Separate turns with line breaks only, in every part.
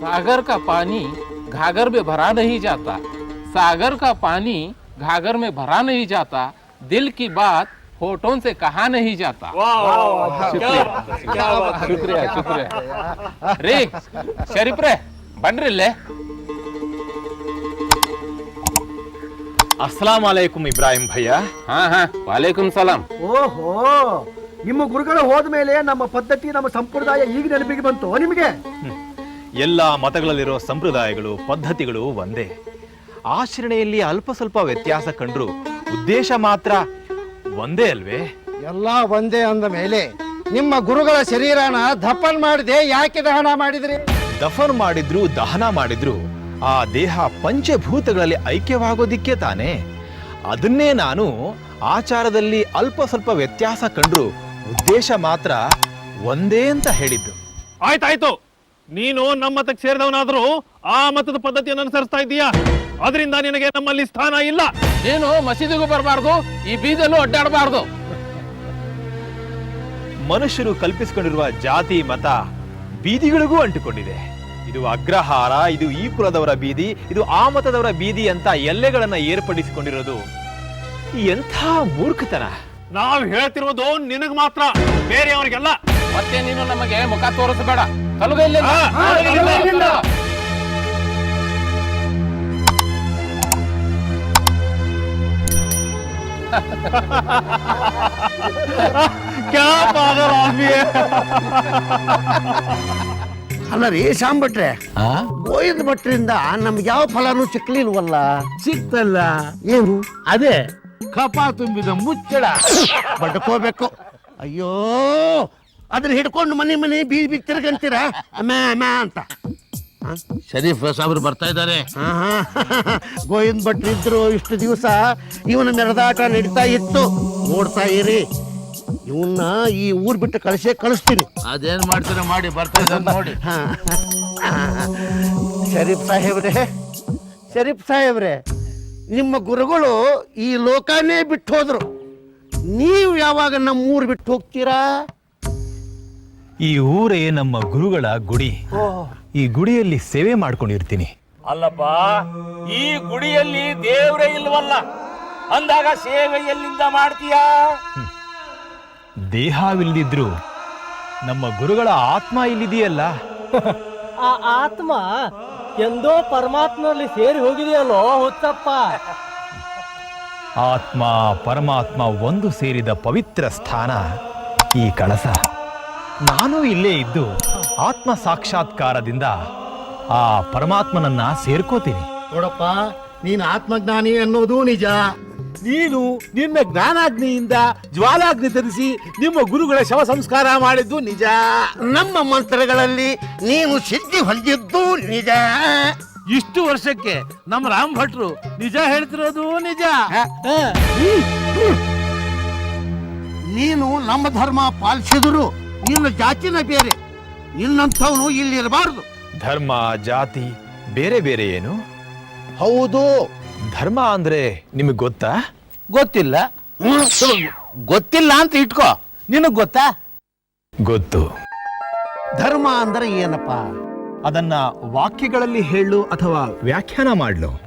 सागर का पानी घाघर में भरा नहीं जाता सागर का पानी घाघर में भरा नहीं जाता दिल की बात होठों से कहा नहीं जाता ಶುಕ್ರಿಯಾ ಶುಕ್ರಿಯಾ ರೀ ಶರೀಫ್ರೆ ಬನ್ರಿ ಇಲ್ಲೇ
ಅಸ್ಸಲಾಂ ಅಲೈಕುಂ ಇಬ್ರಾಹಿಂ ಭಯ್ಯ
ಹಾ ಹಾ ವಾಲೇಕುಮ್ ಸಲಾಂ
ಓಹೋ ನಿಮ್ಮ ಗುರುಗಳು ಹೋದ್ಮೇಲೆ ನಮ್ಮ ಪದ್ಧತಿ ನಮ್ಮ ಸಂಪ್ರದಾಯ ಈಗ ನೆನಪಿಗೆ ಬಂತು ನಿಮಗೆ
ಎಲ್ಲ ಮತಗಳಲ್ಲಿರೋ ಸಂಪ್ರದಾಯಗಳು ಪದ್ಧತಿಗಳು ಒಂದೇ. ಆಚರಣೆಯಲ್ಲಿ ಅಲ್ಪ ಸ್ವಲ್ಪ ವ್ಯತ್ಯಾಸ ಕಂಡ್ರು ಉದ್ದೇಶ ಮಾತ್ರ ಒಂದೇ ಅಲ್ವೇ?
ಎಲ್ಲ ಒಂದೇ ಅಂದ ಮೇಲೆ ನಿಮ್ಮ ಗುರುಗಳ ಶರೀರನ ದಫನ್ ಮಾಡಿದೆ ಯಾಕೆ ದಹನ ಮಾಡಿದ್ರಿ?
ದಫನ್ ಮಾಡಿದ್ರು ದಹನ ಮಾಡಿದ್ರು ಆ ದೇಹ ಪಂಚಭೂತಗಳಲ್ಲಿ ಐಕ್ಯವಾಗೋದಿಕ್ಕೆ ತಾನೇ? ಅದನ್ನೇ ನಾನು ಆಚಾರದಲ್ಲಿ ಅಲ್ಪ ಸ್ವಲ್ಪ ವ್ಯತ್ಯಾಸ ಕಂಡ್ರು ಉದ್ದೇಶ ಮಾತ್ರ ಒಂದೇ ಅಂತ ಹೇಳಿದ್ದು.
ಆಯ್ತಾಯ್ತು. ನೀನು ನಮ್ಮ ಮತಕ್ಕೆ ಸೇರಿದವನಾದರೂ ಆ ಮತದ ಪದ್ಧತಿಯನ್ನು ಅನುಸರಿಸ್ತಾ ಇದ್ದೀಯಾ? ಅದರಿಂದ ನಿನಗೆ ನಮ್ಮಲ್ಲಿ ಸ್ಥಾನ ಇಲ್ಲ.
ನೀನು ಮಸೀದಿಗೂ ಬರಬಾರ್ದು ಈ ಬೀದಲ್ಲೂ ಅಡ್ಡಾಡಬಾರ್ದು.
ಮನುಷ್ಯರು ಕಲ್ಪಿಸಿಕೊಂಡಿರುವ ಜಾತಿ ಮತ ಬೀದಿಗಳಿಗೂ ಅಂಟಿಕೊಂಡಿದೆ. ಇದು ಅಗ್ರಹಾರ ಇದು ಈ ಕುಲದವರ ಬೀದಿ ಇದು ಆ ಮತದವರ ಬೀದಿ ಅಂತ ಎಲ್ಲೆಗಳನ್ನ ಏರ್ಪಡಿಸಿಕೊಂಡಿರೋದು. ಎಂಥ ಮೂರ್ಖತನ.
ನಾವು ಹೇಳ್ತಿರೋದು ನಿನಗ್ ಮಾತ್ರ ಬೇರೆಯವರಿಗೆಲ್ಲ.
ಮತ್ತೆ ನೀನು ನಮಗೆ ಮುಖ ತೋರಿಸಬೇಡ. ಕಲುಗ ಇಲ್ಲೇ.
ಕ್ಯಾ ಪಾಗಲ್ ಆದ್ಮಿ? ಹೈ.
ಅಲ್ಲ ರೀ ಶಾಂಭಟ್ರೆ. ಗೋವಿಂದ ಭಟ್ರಿಂದ ನಮ್ಗೆ ಯಾವ ಫಲನೂ ಸಿಕ್ಲಿಲ್ವಲ್ಲ?
ಸಿಕ್ತಲ್ಲ.
ಏನು?
ಅದೇ ಕಪಾ ತುಂಬಿದ ಮುಚ್ಚಳ.
ಬಡ್ಕೋಬೇಕು. ಅಯ್ಯೋ ಅದನ್ನ ಹಿಡ್ಕೊಂಡು ಮನೆ ಮನೆ ಬೀದಿ ಬೀದಿ ತಿರ್ಗಂತೀರ? ಅಮ್ಮ ಅಮ್ಮ ಅಂತ.
ಶರೀಫ್ ಸಾಬ್ರು ಬರ್ತಾ ಇದ್ದಾರೆ.
ಗೋವಿಂದ ಭಟ್ರು ಇದ್ರು ಇಷ್ಟು ದಿವಸ ಇವನ ಮೆರೆದಾಟ ನಡೀತಾ ಇತ್ತು. ನೋಡ್ತಾ ಇರಿ. ಇವನ್ನ ಈ ಊರ್ ಬಿಟ್ಟು ಕಳಿಸೇ ಕಳಿಸ್ತೀನಿ.
ಅದೇನ್ ಮಾಡ್ತೀರ ಮಾಡಿ ಬರ್ತಾ ಇದ್ದಾರೆ ನೋಡಿ.
ಹಾ. ಶರೀಫ್ ಸಾಹೇಬ್ರೆ ಶರೀಫ್ ಸಾಹೇಬ್ರೆ ನಿಮ್ಮ ಗುರುಗಳು ಈ ಲೋಕನೇ ಬಿಟ್ಟು ಹೋದ್ರು. ನೀವು ಯಾವಾಗ ನಮ್ಮ ಊರು ಬಿಟ್ಟು ಹೋಗ್ತೀರಾ?
ಈ ಊರೇ ನಮ್ಮ ಗುರುಗಳ ಗುಡಿ. ಈ ಗುಡಿಯಲ್ಲಿ ಸೇವೆ ಮಾಡ್ಕೊಂಡಿರ್ತೀನಿ.
ಅಲ್ಲಪ್ಪ ಈ ಗುಡಿಯಲ್ಲಿ ದೇವರೇ ಇಲ್ವಲ್ಲ? ಅಂದಾಗ ಸೇವೆ ಎಲ್ಲಿಂದ ಮಾಡ್ತೀಯಾ?
ದೇಹವಿಲ್ಲದಿದ್ರು ನಮ್ಮ ಗುರುಗಳ ಆತ್ಮ ಇಲ್ಲಿದೆಯಲ್ಲ?
ಆ ಆತ್ಮ ಎಂದೋ ಪರಮಾತ್ಮನಲ್ಲಿ ಸೇರಿ ಹೋಗಿದೆಯಲ್ಲೋ ಹುತ್ತಪ್ಪ
ಆತ್ಮ ಪರಮಾತ್ಮ ಒಂದು ಸೇರಿದ ಪವಿತ್ರ ಸ್ಥಾನ ಈ ಕಳಸ. ನಾನು ಇಲ್ಲೇ ಇದ್ದು ಆತ್ಮ ಸಾಕ್ಷಾತ್ಕಾರದಿಂದ ಆ ಪರಮಾತ್ಮನನ್ನ ಸೇರ್ಕೋತೀನಿ.
ನೋಡಪ್ಪ ನೀನು ಆತ್ಮಜ್ಞಾನಿ ಅನ್ನೋದು ನಿಜ. ನೀನು ನಿನ್ನ ಜ್ಞಾನಾಗ್ನಿಯಿಂದ ಜ್ವಾಲಾಗ್ನಿ ತರಿಸಿ ನಿಮ್ಮ ಗುರುಗಳ ಶವ ಸಂಸ್ಕಾರ ಮಾಡಿದ್ದು ನಿಜ.
ನಮ್ಮ ಮಂತ್ರಗಳಲ್ಲಿ ನೀನು ಸಿದ್ಧಿ ಹೊಂದಿದ್ದು ನಿಜ.
ಇಷ್ಟು ವರ್ಷಕ್ಕೆ ನಮ್ಮ ರಾಮ್ ಭಟ್ರು ನಿಜ ಹೇಳ್ತಿರೋದು ನಿಜ.
ನೀನು ನಮ್ಮ ಧರ್ಮ ಪಾಲಿಸಿದ್ರು. ನಿನ್ನ ಜಾತಿನ ಬೇರೆ ನಿನ್ನಂಥವನು ಇಲ್ಲಿರಬಾರದು
ಧರ್ಮ ಜಾತಿ ಬೇರೆ ಬೇರೆ ಏನು?
ಹೌದು.
ಧರ್ಮ ಅಂದ್ರೆ ನಿಮಗೆ ಗೊತ್ತಾ?
ಗೊತ್ತಿಲ್ಲ. ಗೊತ್ತಿಲ್ಲ ಅಂತ ಇಟ್ಕೋ. ನಿನಗ್ ಗೊತ್ತಾ?
ಗೊತ್ತು.
ಧರ್ಮ ಅಂದ್ರೆ ಏನಪ್ಪ?
ಅದನ್ನ ವಾಕ್ಯಗಳಲ್ಲಿ ಹೇಳು ಅಥವಾ ವ್ಯಾಖ್ಯಾನ ಮಾಡ್ಲು.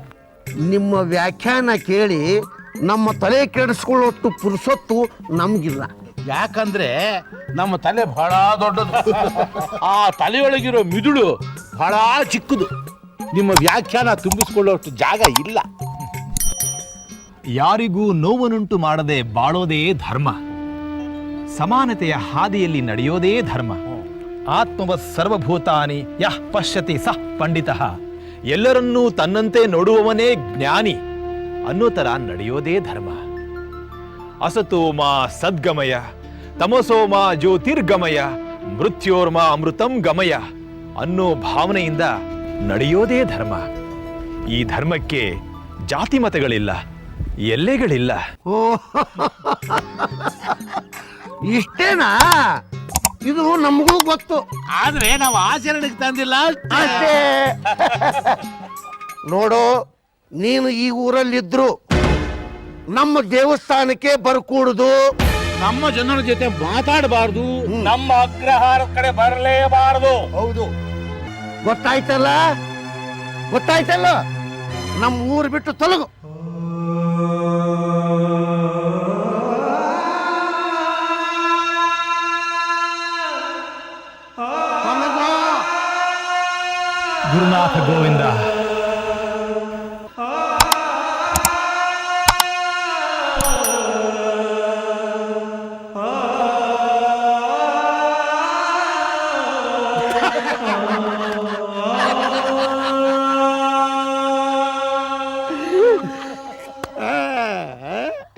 ನಿಮ್ಮ ವ್ಯಾಖ್ಯಾನ ಕೇಳಿ ನಮ್ಮ ತಲೆ ಕೆಡಿಸ್ಕೊಳ್ಳೋಷ್ಟು ಪುರುಸೊತ್ತು ನಮ್ಗಿಲ್ಲ.
ಯಾಕಂದ್ರೆ ನಮ್ಮ ತಲೆ ಬಹಳ ದೊಡ್ಡದು. ಆ ತಲೆಯೊಳಗಿರೋ ಮಿದುಳು ಬಹಳ ಚಿಕ್ಕದು. ನಿಮ್ಮ ವ್ಯಾಖ್ಯಾನ ತುಂಬಿಸ್ಕೊಳ್ಳೋಷ್ಟು ಜಾಗ ಇಲ್ಲ.
ಯಾರಿಗೂ ನೋವನ್ನುಂಟು ಮಾಡದೆ ಬಾಳೋದೇ ಧರ್ಮ. ಸಮಾನತೆಯ ಹಾದಿಯಲ್ಲಿ ನಡೆಯೋದೇ ಧರ್ಮ. ಆತ್ಮವ ಸರ್ವಭೂತಾನಿ ಯಹ್ ಪಶ್ಯತಿ ಸಹ ಪಂಡಿತ. ಎಲ್ಲರನ್ನೂ ತನ್ನಂತೆ ನೋಡುವವನೇ ಜ್ಞಾನಿ ಅನ್ನೋ ಥರ ನಡೆಯೋದೇ ಧರ್ಮ. ಅಸತೋಮ ಸದ್ಗಮಯ ತಮಸೋಮ ಜ್ಯೋತಿರ್ಗಮಯ ಮೃತ್ಯೋರ್ಮ ಅಮೃತಂ ಗಮಯ ಅನ್ನೋ ಭಾವನೆಯಿಂದ ನಡೆಯೋದೇ ಧರ್ಮ. ಈ ಧರ್ಮಕ್ಕೆ ಜಾತಿ ಮತಗಳಿಲ್ಲ ಎಲ್ಲೆಗಳಿಲ್ಲ.
ಓ ಇಷ್ಟೇನಾ? ಇದು ನಮಗೂ ಗೊತ್ತು.
ಆದ್ರೆ ನಾವು ಆಚರಣೆಗೆ ತಂದಿಲ್ಲ
ಅಷ್ಟೇ. ನೋಡು ನೀನು ಈ ಊರಲ್ಲಿದ್ರು ನಮ್ಮ ದೇವಸ್ಥಾನಕ್ಕೆ ಬರ್ಕೂಡುದು.
ನಮ್ಮ ಜನರ ಜೊತೆ ಮಾತಾಡಬಾರದು.
ನಮ್ಮ ಅಗ್ರಹಾರ ಕಡೆ ಬರಲೇಬಾರದು.
ಹೌದು. ಗೊತ್ತಾಯ್ತಲ್ಲ? ಗೊತ್ತಾಯ್ತಲ್ಲ? ನಮ್ಮ ಊರು ಬಿಟ್ಟು ತೊಲಗು.
ಗುರುನಾಥ ಗೋವಿಂದ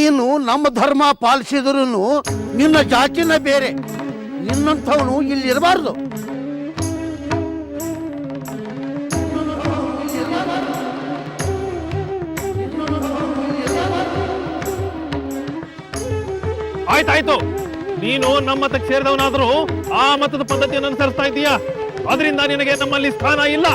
ನೀನು ನಮ್ಮ ಧರ್ಮ ಪಾಲಿಸಿದ್ರು ನಿನ್ನ ಜಾತಿನ ಬೇರೆ. ನಿನ್ನಂಥವನು ಇಲ್ಲಿ ಇರಬಾರ್ದು.
ಆಯ್ತಾಯ್ತು. ನೀನು ನಮ್ಮ ಮತಕ್ಕೆ ಸೇರಿದವನಾದ್ರೂ ಆ ಮತದ ಪದ್ಧತಿಯನ್ನು ಅನುಸರಿಸ್ತಾ ಇದ್ದೀಯಾ? ಅದರಿಂದ ನಿನಗೆ ನಮ್ಮಲ್ಲಿ ಸ್ಥಾನ ಇಲ್ಲ.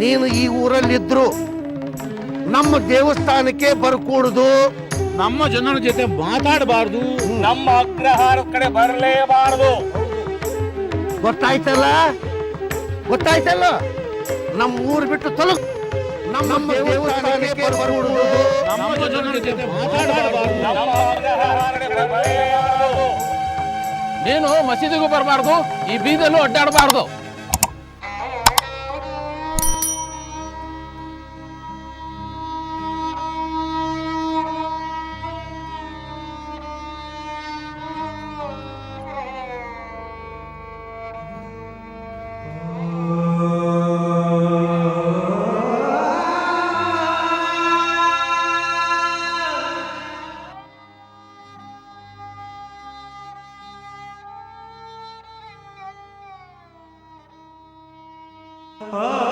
ನೀನು ಈ ಊರಲ್ಲಿದ್ರು ನಮ್ಮ ದೇವಸ್ಥಾನಕ್ಕೆ ಬರ್ಕೂಡುದು.
ನಮ್ಮ ಜನರ ಜೊತೆ ಮಾತಾಡಬಾರ್ದು.
ನಮ್ಮ ಅಗ್ರಹಾರ ಕಡೆ ಬರಲೇಬಾರದು.
ಗೊತ್ತಾಯ್ತಲ್ಲ? ಗೊತ್ತಾಯ್ತಲ್ಲ? ನಮ್ಮ ಊರು ಬಿಟ್ಟು ತೊಲಗು ನಮ್ಮ ದೇವಸ್ಥಾನಕ್ಕೆ ಬರ್ಕೂಡುದು
ನಮ್ಮ ಜನರ ಜೊತೆ ಮಾತಾಡಬಾರ್ದು.
ನಮ್ಮ ಅಗ್ರಹಾರದ ಕಡೆ ಬರಲೇಬಾರದು.
ನೀನು ಮಸೀದಿಗೂ ಬರಬಾರ್ದು ಈ ಬೀದಲ್ಲೂ ಅಡ್ಡಾಡಬಾರ್ದು.
ಆ